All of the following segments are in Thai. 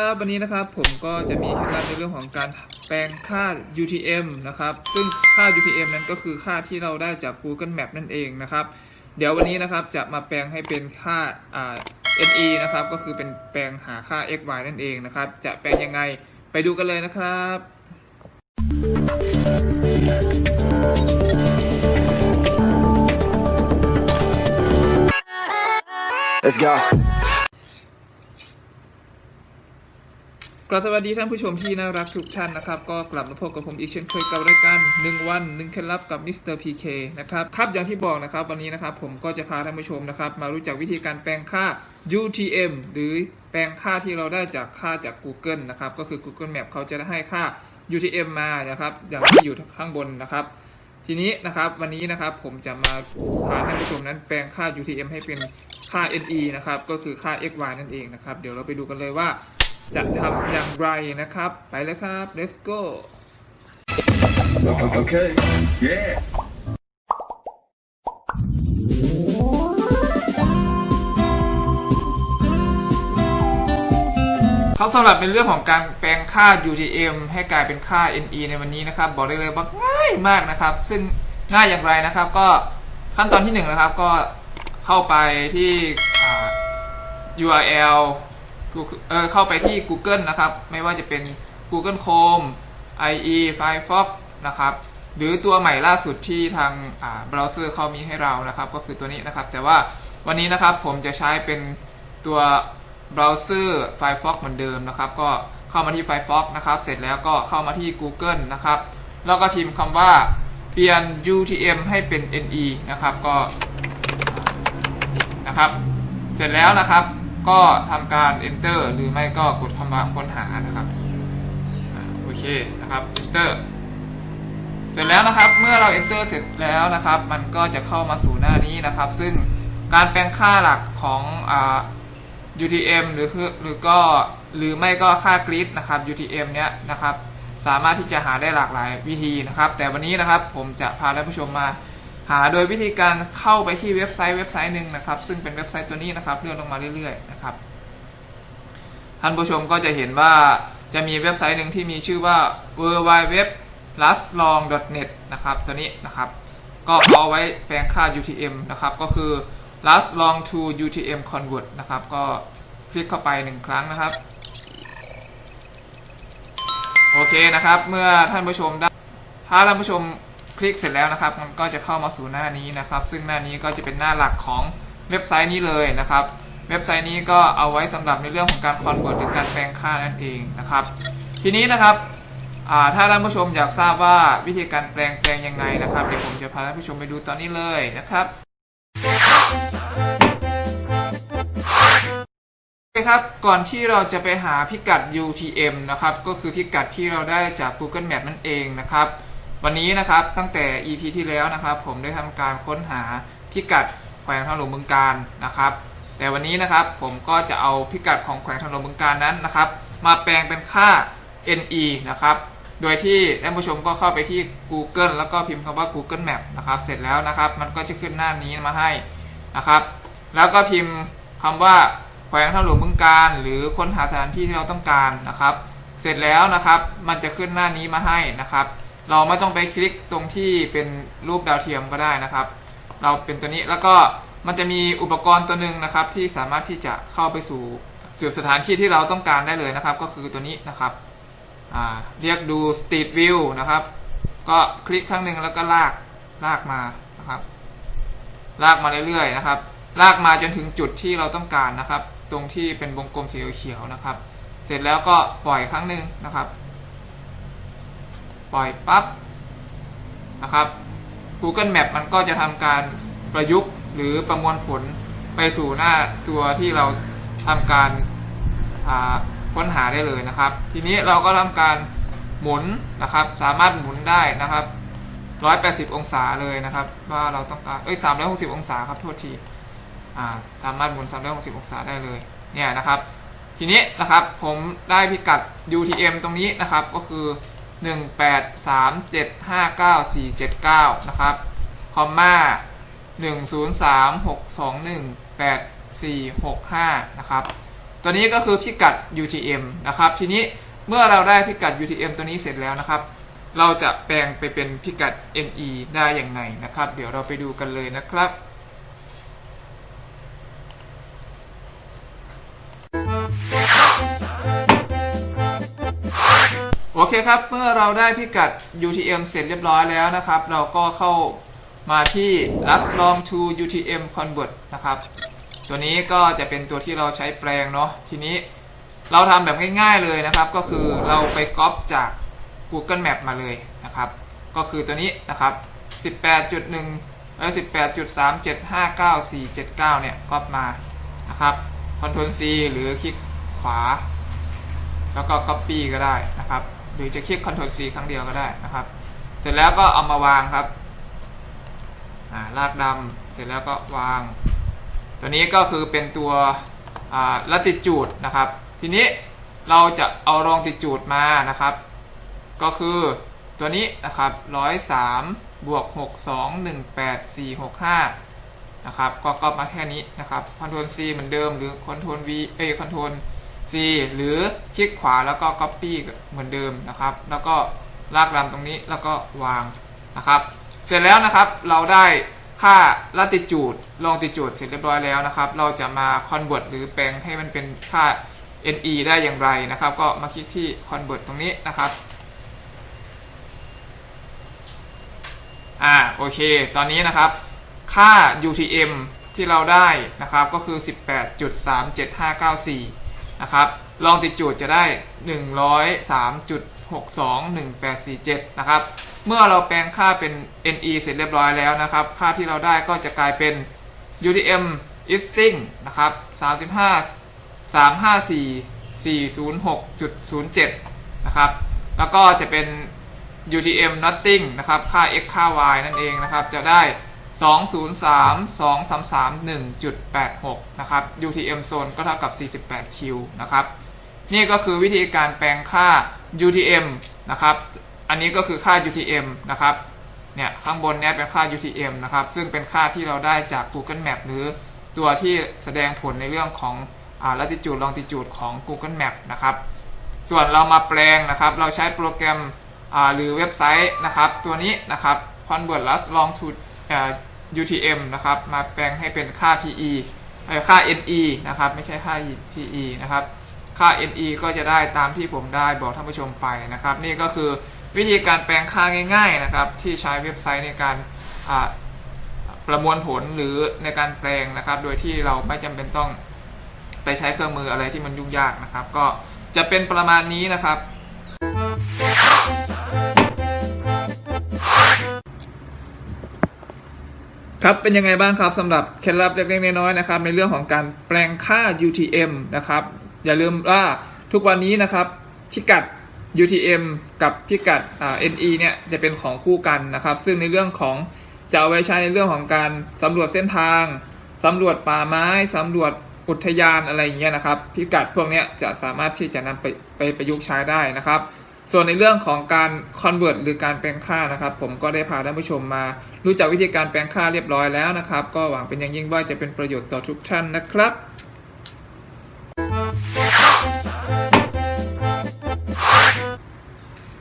ครับวันนี้นะครับผมก็จะมีเคล็ดลับในเรื่องของการแปลงค่า UTM นะครับซึ่งค่า UTM นั้นก็คือค่าที่เราได้จาก Google Map นั่นเองนะครับ เดี๋ยววันนี้นะครับจะมาแปลงให้เป็นค่าอ่า NE นะครับก็คือเป็นแปลงหาค่า x y นั่นเองนะครับ จะแปลงยังไงไปดูกันเลยนะครับ Let's go. กลับสวัสดีท่านผู้ชมที่น่ารักทุกท่านนะครับ ก็กลับมาพบกับผมอีกเช่นเคยกับรายการ1วัน1เคล็ดลับกับมิสเตอร์พีเคนะครับครับอย่างที่บอกนะครับวันนี้นะครับผมก็จะพาท่านผู้ชมนะครับมารู้จักวิธีการแปลงค่า UTM หรือแปลงค่าที่เราได้จากค่าจาก Google นะครับก็คือ Google Map เขาจะให้ค่า UTM มานะครับอย่างที่อยู่ข้างบนนะครับ ทีนี้นะครับวันนี้นะครับผมจะมาพาท่านผู้ชมนั้นแปลงค่า UTM ให้เป็นค่า NE นะครับก็คือค่า xy นั่นเองนะครับเดี๋ยวเราไปดูกันเลยว่า จะทำอย่างไรนะครับ ไปเลยครับ let's go Okay. Yeah. ครับสำหรับในเรื่องของการแปลงค่า UTM ให้กลายเป็นค่า NE ในวันนี้นะครับ บอกได้เลยว่าง่ายมากนะครับ ซึ่งง่ายอย่างไรนะครับ ก็ขั้นตอนที่1นงนะครับก็เข้าไปที่อ่า URL เออเข้าไปที่ Google นะครับ ไม่ว่าจะเป็น Google Chrome IE Firefox นะครับ หรือตัวใหม่ล่าสุดที่ทางเบราว์เซอร์เขามีให้เรานะครับ ก็คือตัวนี้นะครับ แต่ว่าวันนี้นะครับผมจะใช้เป็นตัวเบราว์เซอร์ Firefox เหมือนเดิมนะครับ ก็เข้ามาที่ Firefox นะครับ เสร็จแล้วก็เข้ามาที่ Google นะครับ แล้วก็พิมพ์คำว่าเปลี่ยน UTM ให้เป็น NE นะครับ ก็นะครับ เสร็จแล้วนะครับ ก็ทำการ enter หรือไม่ก็กดคำว่าค้นหานะครับโอเคนะครับ enter เสร็จแล้วนะครับเมื่อเรา enter เสร็จแล้วนะครับ มันก็จะเข้ามาสู่หน้านี้นะครับ ซึ่งการแปลงค่าหลักของอ่า UTM หรือคือหรือก็หรือไม่ก็ค่ากริดนะครับ UTM เนี้ยนะครับ สามารถที่จะหาได้หลากหลายวิธีนะครับ แต่วันนี้นะครับผมจะพาท่านผู้ชมมา หาโดยวิธีการเข้าไปที่เว็บไซต์เว็บไซต์หนึ่งนะครับ ซึ่งเป็นเว็บไซต์ตัวนี้นะครับเลื่อนลงมาเรื่อยๆนะครับท่านผู้ชมก็จะเห็นว่าจะมีเว็บไซต์หนึ่งที่มีชื่อว่า w w w l a s l o n g n e t นะครับตัวนี้นะครับ ก็เอาไว้แปลงค่า UTM นะครับ ก็คือ last long to UTM convert นะครับ ก็คลิกเข้าไปหนึ่งครั้งนะครับ โอเคนะครับ เมื่อท่านผู้ชมได้ถ้าท่านผู้ชม ลิกเสร็จแล้วนะครับ มันก็จะเข้ามาสู่หน้านี้นะครับ ซึ่งหน้านี้ก็จะเป็นหน้าหลักของเว็บไซต์นี้เลยนะครับ เว็บไซต์นี้ก็เอาไว้สำหรับในเรื่องของการคอนเวิร์ตหรือการแปลงค่านั่นเองนะครับ ทีนี้นะครับถ้าท่านผู้ชมอยากทราบว่าวิธีการแปลงแปลงยังไงนะครับเดี๋ยวผมจะพาท่านผู้ชมไปดูตอนนี้เลยนะครับโอเคครับก่อนที่เราจะไปหาพิกัด UTM นะครับ ก็คือพิกัดที่เราได้จาก Google Map นั่นเองนะครับ วันนี้นะครับตั้งแต่ EP ที่แล้วนะครับ ผมได้ทำการค้นหาพิกัดแขวงทางหลวงบึงการนะครับ แต่วันนี้นะครับผมก็จะเอาพิกัดของแขวงทางหลวงบึงการนั้นนะครับ มาแปลงเป็นค่า NE นะครับโดยที่ท่านผู้ชมก็เข้าไปที่ Google แล้วก็พิมพ์คำว่า Google Map นะครับ เสร็จแล้วนะครับ มันก็จะขึ้นหน้านี้มาให้นะครับ แล้วก็พิมพ์คำว่าแขวงทางหลวงบึงการ หรือค้นหาสถานที่ที่เราต้องการนะครับ เสร็จแล้วนะครับ มันจะขึ้นหน้านี้มาให้นะครับ เราไม่ต้องไปคลิกตรงที่เป็นรูปดาวเทียมก็ได้นะครับ เราเป็นตัวนี้แล้วก็มันจะมีอุปกรณ์ตัวหนึ่งนะครับ ที่สามารถที่จะเข้าไปสู่จุดสถานที่ที่เราต้องการได้เลยนะครับ ก็คือตัวนี้นะครับเรียกดู Street View นะครับ ก็คลิกครั้งหนึ่งแล้วก็ลากลากมานะครับ ลากมาเรื่อยๆนะครับ ลากมาจนถึงจุดที่เราต้องการนะครับ ตรงที่เป็นวงกลมสีเขียวนะครับ เสร็จแล้วก็ปล่อยครั้งหนึ่งนะครับ ปล่อยปั๊บนะครับ Google Map มันก็จะทำการประยุกต์หรือประมวลผลไปสู่หน้าตัวที่เราทำการาค้นหาได้เลยนะครับ ทีนี้เราก็ทำการหมุนนะครับ สามารถหมุนได้นะครับ 180 องศาเลยนะครับ ว่าเราต้องการเอ้ย360 องศาครับโทษทีาสามารถหมุน 360 องศาได้เลยเนี่ยนะครับ ทีนี้นะครับผมได้พิกัด UTM ตรงนี้นะครับก็คือ 183759479 นะครับ คอมมา103621845นะครับ ตัวนี้ก็คือพิกัด UTM นะครับ ทีนี้เมื่อเราได้พิกัด UTM ตัวนี้เสร็จแล้วนะครับ เราจะแปลงไปเป็นพิกัด NE ได้อย่างไงนะครับ เดี๋ยวเราไปดูกันเลยนะครับ เคครับ เมื่อเราได้พิกัด UTM เสร็จเรียบร้อยแล้วนะครับ เราก็เข้ามาที่ last long to UTM convert นะครับ ตัวนี้ก็จะเป็นตัวที่เราใช้แปลงเนาะ ทีนี้เราทำแบบง่ายๆเลยนะครับ ก็คือเราไปก๊อปจาก Google Map มาเลยนะครับ ก็คือตัวนี้นะครับ 18.1เออ18.3759.479เนี่ยก๊อปมานะครับ Ctrl C หรือคลิกขวา แล้วก็ Copy ก็ได้นะครับ รือจะคลิก Ctrl C ครั้งเดียวก็ได้นะครับ เสร็จแล้วก็เอามาวางครับาลากดำเสร็จแล้วก็วาง ตัวนี้ก็คือเป็นตัวลัติจูดนะครับ ทีนี้เราจะเอารองติจูดมานะครับ ก็คือตัวนี้นะครับ103บวก62 18 465นะครับก็ก็มาแค่นี้นะครับ Ctrl C เหมือนเดิมหรือ Ctrl V เอ้ย Ctrl C หรือคลิกขวาแล้วก็ Copy เหมือนเดิมนะครับ แล้วก็ลากลำตรงนี้แล้วก็วางนะครับ เสร็จแล้วนะครับเราได้ค่า latitude longitude เสร็จเรียบร้อยแล้วนะครับ เราจะมา convert หรือแปลงให้มันเป็นค่า NE ได้อย่างไรนะครับ ก็มาคลิกที่ convert ตรงนี้นะครับอ่าโอเค ตอนนี้นะครับ ค่า UTM ที่เราได้นะครับก็คือ 18.37594 นะครับ longitude จะได้ 103.621847 นะครับ เมื่อเราแปลงค่าเป็น NE เสร็จเรียบร้อยแล้วนะครับ ค่าที่เราได้ก็จะกลายเป็น UTM easting นะครับ 35 354 406.07 นะครับ แล้วก็จะเป็น UTM nothing นะครับ ค่า x ค่า y นั่นเองนะครับ จะได้ 203 233 1.86 นะครับ UTM zone ก็เท่ากับ 48 Q นะครับ นี่ก็คือวิธีการแปลงค่า UTM นะครับ อันนี้ก็คือค่า UTM นะครับ เนี่ยข้างบนเนี้ยเป็นค่า UTM นะครับ ซึ่งเป็นค่าที่เราได้จาก Google Map หรือตัวที่แสดงผลในเรื่องของอ่า latitude longitude ของ Google Map นะครับ ส่วนเรามาแปลงนะครับ เราใช้โปรแกรมอ่าหรือเว็บไซต์นะครับ ตัวนี้นะครับ convert last long to เอ่อ UTM นะครับ มาแปลงให้เป็นค่า PE ค่า NE นะครับ ไม่ใช่ค่า PE นะครับ ค่า NE ก็จะได้ตามที่ผมได้บอกท่านผู้ชมไปนะครับ นี่ก็คือวิธีการแปลงค่าง่าย ๆนะครับ ที่ใช้เว็บไซต์ในการประมวลผลหรือในการแปลงนะครับ โดยที่เราไม่จำเป็นต้องไปใช้เครื่องมืออะไรที่มันยุ่งยากนะครับ ก็จะเป็นประมาณนี้นะครับ ครับเป็นยังไงบ้างครับสำหรับเคล็ดลับเล็กๆน้อยๆนะครับ ในเรื่องของการแปลงค่า UTM นะครับ อย่าลืมว่าทุกวันนี้นะครับ พิกัด UTM กับพิกัด NE เนี่ยจะเป็นของคู่กันนะครับ ซึ่งในเรื่องของจะเอาไว้ใช้ในเรื่องของการสำรวจเส้นทางสำรวจป่าไม้สำรวจอุทยานอะไรอย่างเงี้ยนะครับ พิกัดพวกเนี้ยจะสามารถที่จะนำไปไปประยุกต์ใช้ได้นะครับ ส่วนในเรื่องของการ convert หรือการแปลงค่านะครับ ผมก็ได้พาท่านผู้ชมมา รู้จักวิธีการแปลงค่าเรียบร้อยแล้วนะครับ ก็หวังเป็นอย่างยิ่งว่าจะเป็นประโยชน์ต่อทุกท่านนะครับ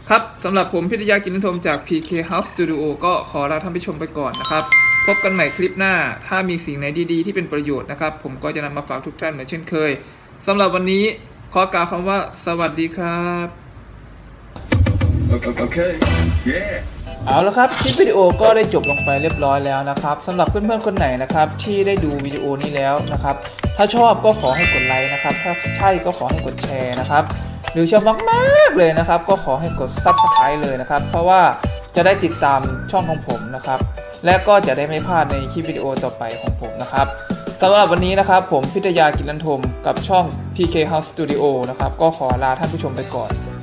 ครับสำหรับผมพิทยากินนทมจาก PK House Studio ก็ขอลาท่านผู้ชมไปก่อนนะครับ พบกันใหม่คลิปหน้า ถ้ามีสิ่งไหนดีๆ ที่เป็นประโยชน์นะครับ ผมก็จะนำมาฝากทุกท่านเหมือนเช่นเคยสำหรับวันนี้ขอกล่าวคำว่า สวัสดีครับ okay. Yeah. เอาละครับคลิปวิดีโอก็ได้จบลงไปเรียบร้อยแล้วนะครับสำหรับเพื่อนๆคนไหนนะครับที่ได้ดูวิดีโอนี้แล้วนะครับ ถ้าชอบก็ขอให้กดไลค์นะครับ ถ้าใช่ก็ขอให้กดแชร์นะครับหรือชอบมากๆเลยนะครับ ก็ขอให้กด Subscribe เลยนะครับ เพราะว่าจะได้ติดตามช่องของผมนะครับ และก็จะได้ไม่พลาดในคลิปวิดีโอต่อไปของผมนะครับสำหรับวันนี้นะครับ ผมพิทยากิรันทมกับช่อง PK House Studio นะครับ ก็ขอลาท่านผู้ชมไปก่อน